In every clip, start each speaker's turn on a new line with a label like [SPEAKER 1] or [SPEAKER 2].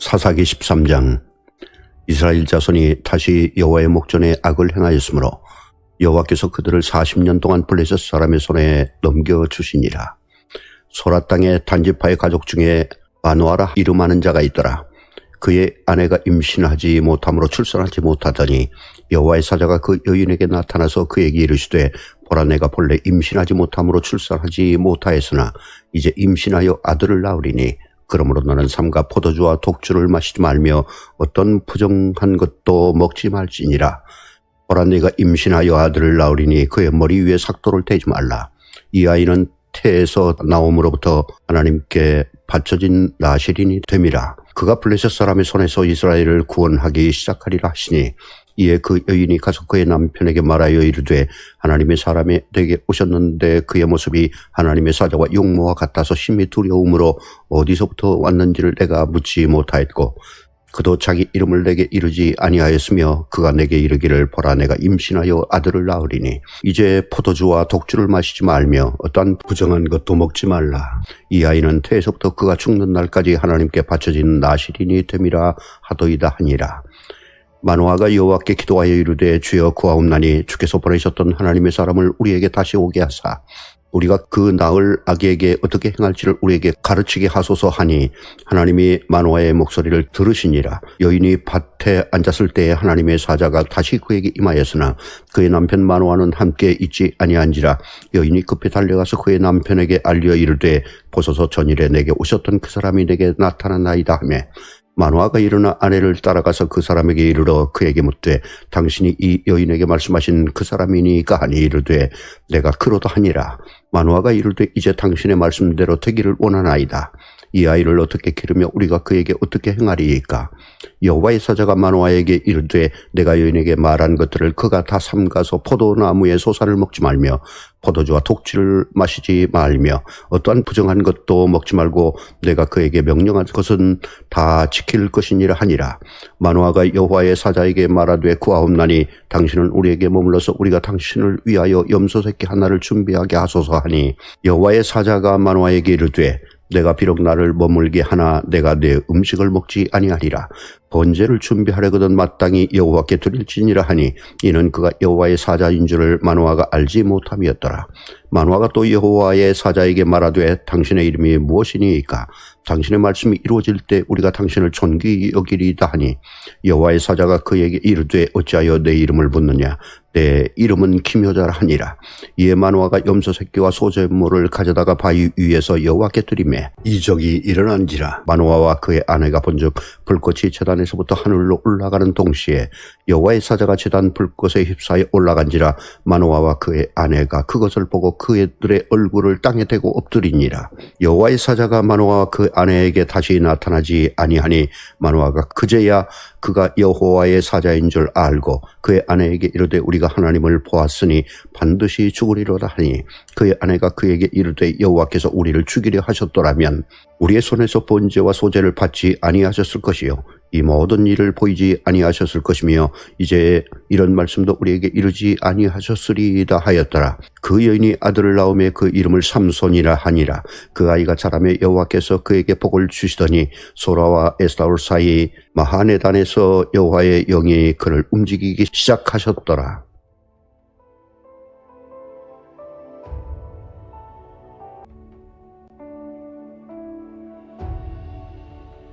[SPEAKER 1] 사사기 13장 이스라엘 자손이 다시 여호와의 목전에 악을 행하였으므로 여호와께서 그들을 40년 동안 블레셋 사람의 손에 넘겨 주시니라. 소라 땅의 단지파의 가족 중에 마노아라 이름하는 자가 있더라. 그의 아내가 임신하지 못함으로 출산하지 못하더니 여호와의 사자가 그 여인에게 나타나서 그에게 이르시되 보라 내가 본래 임신하지 못함으로 출산하지 못하였으나 이제 임신하여 아들을 낳으리니 그러므로 너는 삼가 포도주와 독주를 마시지 말며 어떤 부정한 것도 먹지 말지니라. 보라 네가 임신하여 아들을 낳으리니 그의 머리 위에 삭도를 대지 말라. 이 아이는 태에서 나옴으로부터 하나님께 바쳐진 나시린이 됨이라. 그가 블레셋 사람의 손에서 이스라엘을 구원하기 시작하리라 하시니 이에 그 여인이 가서 그의 남편에게 말하여 이르되 하나님의 사람이 내게 오셨는데 그의 모습이 하나님의 사자와 용모와 같아서 심히 두려움으로 어디서부터 왔는지를 내가 묻지 못하였고 그도 자기 이름을 내게 이르지 아니하였으며 그가 내게 이르기를 보라 내가 임신하여 아들을 낳으리니 이제 포도주와 독주를 마시지 말며 어떠한 부정한 것도 먹지 말라. 이 아이는 태에서부터 그가 죽는 날까지 하나님께 바쳐진 나시린이 됨이라 하도이다 하니라 마노아가 여호와께 기도하여 이르되 주여 구하옵나니 주께서 보내셨던 하나님의 사람을 우리에게 다시 오게 하사. 우리가 그 나을 아기에게 어떻게 행할지를 우리에게 가르치게 하소서 하니 하나님이 마노아의 목소리를 들으시니라. 여인이 밭에 앉았을 때에 하나님의 사자가 다시 그에게 임하였으나 그의 남편 마노아는 함께 있지 아니한지라 여인이 급히 달려가서 그의 남편에게 알려 이르되 보소서 전일에 내게 오셨던 그 사람이 내게 나타났나이다 하며 마노아가 일어나 아내를 따라가서 그 사람에게 이르러 그에게 묻되 당신이 이 여인에게 말씀하신 그 사람이니까 하니 이르되 내가 그러다 하니라. 마노아가 이르되 이제 당신의 말씀대로 되기를 원하나이다 이 아이를 어떻게 기르며 우리가 그에게 어떻게 행하리이까? 여호와의 사자가 마노아에게 이르되 내가 여인에게 말한 것들을 그가 다 삼가서 포도나무의 소사를 먹지 말며 포도주와 독주를 마시지 말며 어떠한 부정한 것도 먹지 말고 내가 그에게 명령한 것은 다 지킬 것이니라 하니라. 마노아가 여호와의 사자에게 말하되 구하옵나니 당신은 우리에게 머물러서 우리가 당신을 위하여 염소 새끼 하나를 준비하게 하소서 하니 여호와의 사자가 마노아에게 이르되 내가 비록 나를 머물게 하나 내가 내 음식을 먹지 아니하리라. 번제를 준비하려거든 마땅히 여호와께 드릴지니라 하니 이는 그가 여호와의 사자인 줄을 마노아가 알지 못함이었더라. 마노아가 또 여호와의 사자에게 말하되 당신의 이름이 무엇이니이까? 당신의 말씀이 이루어질 때 우리가 당신을 존귀 여기리다 하니 여호와의 사자가 그에게 이르되 어찌하여 내 이름을 묻느냐 내 이름은 기묘자라 하니라. 이에 마노아가 염소 새끼와 소재물을 가져다가 바위 위에서 여호와께 드리매 이적이 일어난지라. 마노아와 그의 아내가 본즉 불꽃이 재단에서부터 하늘로 올라가는 동시에 여호와의 사자가 재단 불꽃에 휩싸여 올라간지라. 마노아와 그의 아내가 그것을 보고 그들의 얼굴을 땅에 대고 엎드리니라. 여호와의 사자가 마노아와 그 아내에게 다시 나타나지 아니하니 마노아가 그제야 그가 여호와의 사자인 줄 알고 그의 아내에게 이르되 우리가 하나님을 보았으니 반드시 죽으리로다 하니 그의 아내가 그에게 이르되 여호와께서 우리를 죽이려 하셨더라면 우리의 손에서 번제와 소제를 받지 아니하셨을 것이요 이 모든 일을 보이지 아니하셨을 것이며 이제 이런 말씀도 우리에게 이르지 아니하셨으리이다 하였더라. 그 여인이 아들을 낳음에 그 이름을 삼손이라 하니라. 그 아이가 자라며 여호와께서 그에게 복을 주시더니 소라와 에스타올 사이 마하네단에서 여호와의 영이 그를 움직이기 시작하셨더라.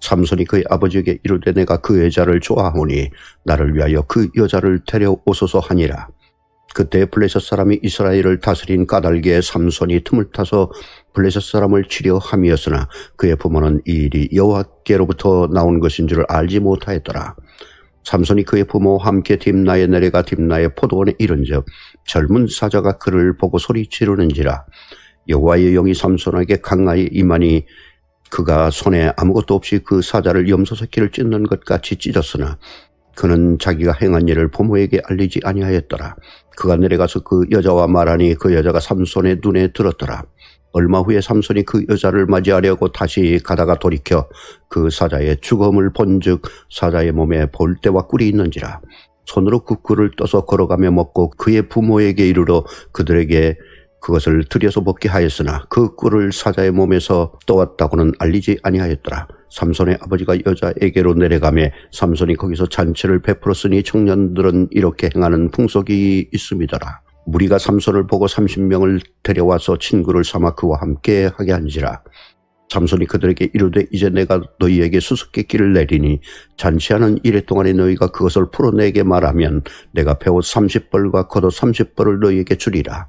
[SPEAKER 1] 삼손이 그의 아버지에게 이르되 내가 그 여자를 좋아하오니 나를 위하여 그 여자를 데려오소서 하니라. 그때 블레셋 사람이 이스라엘을 다스린 까닭에 삼손이 틈을 타서 블레셋 사람을 치려 함이었으나 그의 부모는 이 일이 여호와께로부터 나온 것인 줄 알지 못하였더라. 삼손이 그의 부모와 함께 딥나에 내려가 딥나의 포도원에 이른즉 젊은 사자가 그를 보고 소리 지르는지라 여호와의 영이 삼손에게 강하게 임하니 그가 손에 아무것도 없이 그 사자를 염소 새끼를 찢는 것 같이 찢었으나 그는 자기가 행한 일을 부모에게 알리지 아니하였더라. 그가 내려가서 그 여자와 말하니 그 여자가 삼손의 눈에 들었더라. 얼마 후에 삼손이 그 여자를 맞이하려고 다시 가다가 돌이켜 그 사자의 죽음을 본즉 사자의 몸에 볼대와 꿀이 있는지라 손으로 그 꿀을 떠서 걸어가며 먹고 그의 부모에게 이르러 그들에게 그것을 들여서 먹게 하였으나 그 꿀을 사자의 몸에서 떠왔다고는 알리지 아니하였더라. 삼손의 아버지가 여자에게로 내려가매 삼손이 거기서 잔치를 베풀었으니 청년들은 이렇게 행하는 풍속이 있음이더라. 무리가 삼손을 보고 30명을 데려와서 친구를 삼아 그와 함께 하게 한지라. 삼손이 그들에게 이르되 이제 내가 너희에게 수수께끼를 내리니 잔치하는 이래 동안에 너희가 그것을 풀어내게 말하면 내가 배옷 30벌과 겉옷 30벌을 너희에게 주리라.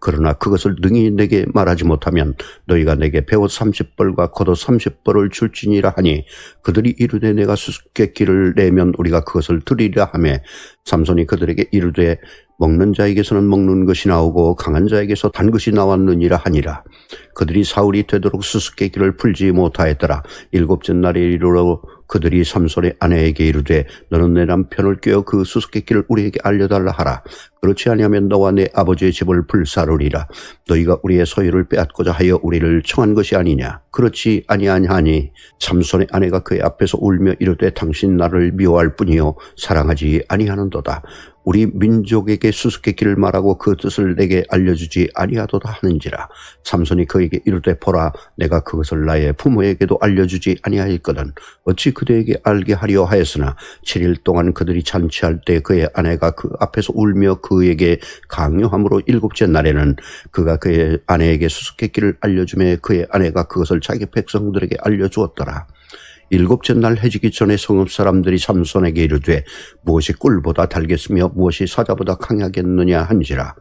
[SPEAKER 1] 그러나 그것을 능히 내게 말하지 못하면 너희가 내게 배옷 30벌과 겉옷 30벌을 줄지니라 하니 그들이 이르되 내가 수수께끼를 내면 우리가 그것을 드리라 하매 삼손이 그들에게 이르되 먹는 자에게서는 먹는 것이 나오고 강한 자에게서 단 것이 나왔느니라 하니라. 그들이 사울이 되도록 수수께끼를 풀지 못하였더라. 일곱째 날에 이르러 그들이 삼손의 아내에게 이르되 너는 내 남편을 꿰어 그 수수께끼를 우리에게 알려달라 하라. 그렇지 아니하면 너와 내 아버지의 집을 불사르리라. 너희가 우리의 소유를 빼앗고자 하여 우리를 청한 것이 아니냐. 그렇지 아니하니 삼손의 아내가 그의 앞에서 울며 이르되 당신 나를 미워할 뿐이요 사랑하지 아니하는도다. 우리 민족에게 수수께끼를 말하고 그 뜻을 내게 알려주지 아니하도다 하는지라 삼손이 그에게 이르되 보라 내가 그것을 나의 부모에게도 알려주지 아니하였거든 어찌 그대에게 알게 하려 하였으나 7일 동안 그들이 잔치할 때 그의 아내가 그 앞에서 울며 그에게 강요함으로 일곱째 날에는 그가 그의 아내에게 수수께끼를 알려주매 그의 아내가 그것을 자기 백성들에게 알려주었더라. 일곱째 날 해지기 전에 성읍 사람들이 삼손에게 이르되 무엇이 꿀보다 달겠으며 무엇이 사자보다 강하겠느냐 한지라.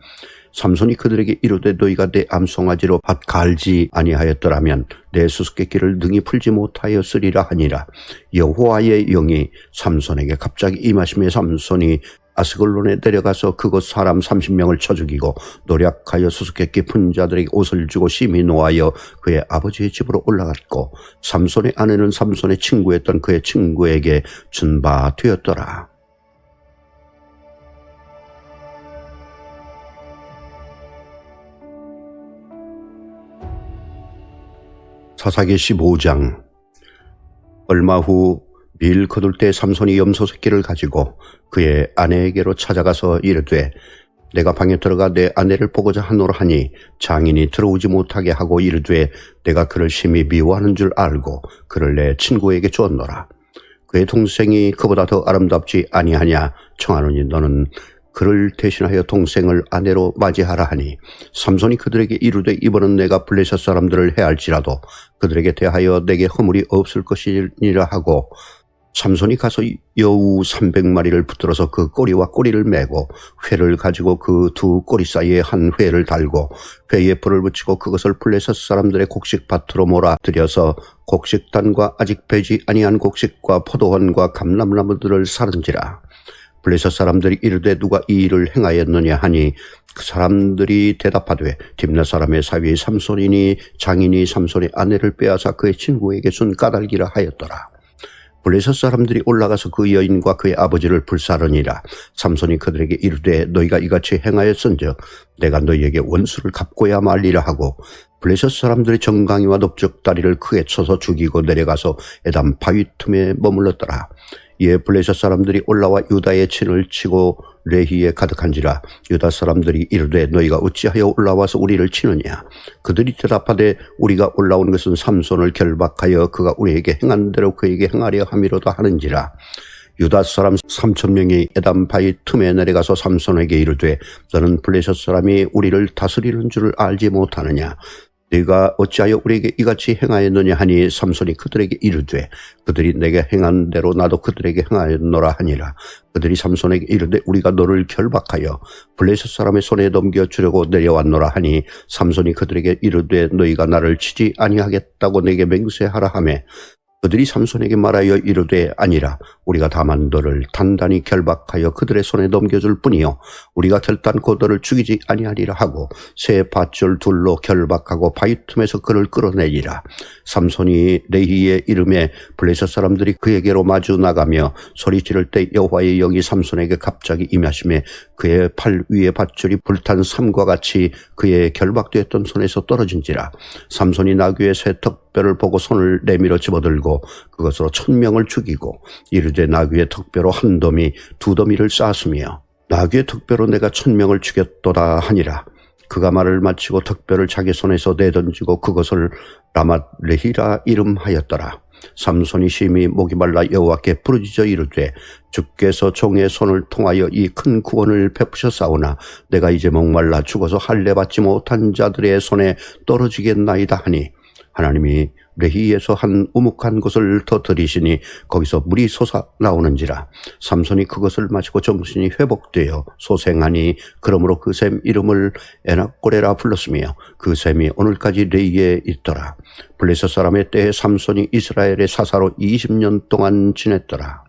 [SPEAKER 1] 삼손이 그들에게 이르되 너희가 내 암송아지로 밭 갈지 아니하였더라면 내 수수께끼를 능히 풀지 못하였으리라 하니라. 여호와의 영이 삼손에게 갑자기 임하심에 삼손이 아스글론에 내려가서 그곳 사람 30명을 쳐 죽이고 노력하여 수수께끼 푼 자들에게 옷을 주고 심히 노하여 그의 아버지의 집으로 올라갔고 삼손의 아내는 삼손의 친구였던 그의 친구에게 준 바 되었더라. 사사기 15장 얼마 후 밀 거둘 때 삼손이 염소 새끼를 가지고 그의 아내에게로 찾아가서 이르되 내가 방에 들어가 내 아내를 보고자 하노라 하니 장인이 들어오지 못하게 하고 이르되 내가 그를 심히 미워하는 줄 알고 그를 내 친구에게 주었노라. 그의 동생이 그보다 더 아름답지 아니하냐 청하노니 너는 그를 대신하여 동생을 아내로 맞이하라 하니 삼손이 그들에게 이르되 이번은 내가 블레셋 사람들을 해할지라도 그들에게 대하여 내게 허물이 없을 것이니라 하고 삼손이 가서 여우 300마리를 붙들어서 그 꼬리와 꼬리를 메고 회를 가지고 그 두 꼬리 사이에 한 회를 달고 회에 불을 붙이고 그것을 블레셋 사람들의 곡식밭으로 몰아 들여서 곡식단과 아직 배지 아니한 곡식과 포도원과 감람나무들을 사른지라 블레셋 사람들이 이르되 누가 이 일을 행하였느냐 하니 그 사람들이 대답하되 딥나 사람의 사위 삼손이니 장인이 삼손의 아내를 빼앗아 그의 친구에게 준 까닭이라 하였더라. 블레셋 사람들이 올라가서 그 여인과 그의 아버지를 불사르니라. 삼손이 그들에게 이르되 너희가 이같이 행하였은즉 내가 너희에게 원수를 갚고야 말리라 하고 블레셋 사람들이 정강이와 넓적다리를 크게 쳐서 죽이고 내려가서 에담 바위 틈에 머물렀더라. 이에 블레셋 사람들이 올라와 유다의 친을 치고 레히에 가득한지라 유다 사람들이 이르되 너희가 어찌하여 올라와서 우리를 치느냐? 그들이 대답하되 우리가 올라온 것은 삼손을 결박하여 그가 우리에게 행한 대로 그에게 행하려 함이로다 하는지라. 유다 사람 삼천 명이 에담 바위 틈에 내려가서 삼손에게 이르되 너는 블레셋 사람이 우리를 다스리는 줄을 알지 못하느냐 네가 어찌하여 우리에게 이같이 행하였느냐 하니 삼손이 그들에게 이르되 그들이 내게 행한 대로 나도 그들에게 행하였노라 하니라. 그들이 삼손에게 이르되 우리가 너를 결박하여 블레셋 사람의 손에 넘겨 주려고 내려왔노라 하니 삼손이 그들에게 이르되 너희가 나를 치지 아니하겠다고 내게 맹세하라 하매 그들이 삼손에게 말하여 이르되 아니라 우리가 다만 너를 단단히 결박하여 그들의 손에 넘겨줄 뿐이요. 우리가 결단코 너를 죽이지 아니하리라 하고 새 밧줄 둘로 결박하고 바위 틈에서 그를 끌어내리라. 삼손이 레히의 이름에 블레셋 사람들이 그에게로 마주 나가며 소리 지를 때 여호와의 영이 삼손에게 갑자기 임하심에 그의 팔 위에 밧줄이 불탄 삼과 같이 그의 결박되었던 손에서 떨어진지라. 삼손이 나귀의 새 턱뼈를 보고 손을 내밀어 집어들고 그것으로 천 명을 죽이고 이르되 나귀의 턱뼈로 한 더미 두 더미를 쌓았으며 나귀의 턱뼈로 내가 천명을 죽였도다 하니라. 그가 말을 마치고 턱뼈를 자기 손에서 내던지고 그것을 라맛 레히라 이름하였더라. 삼손이 심히 목이 말라 여호와께 부르짖어 이르되 주께서 종의 손을 통하여 이 큰 구원을 베푸셨사오나 내가 이제 목말라 죽어서 할례 받지 못한 자들의 손에 떨어지겠나이다 하니 하나님이 레히에서 한 우묵한 곳을 터뜨리시니 거기서 물이 솟아 나오는지라. 삼손이 그것을 마시고 정신이 회복되어 소생하니 그러므로 그 샘 이름을 에낙고레라 불렀으며 그 샘이 오늘까지 레이에 있더라. 블레셋 사람의 때에 삼손이 이스라엘의 사사로 20년 동안 지냈더라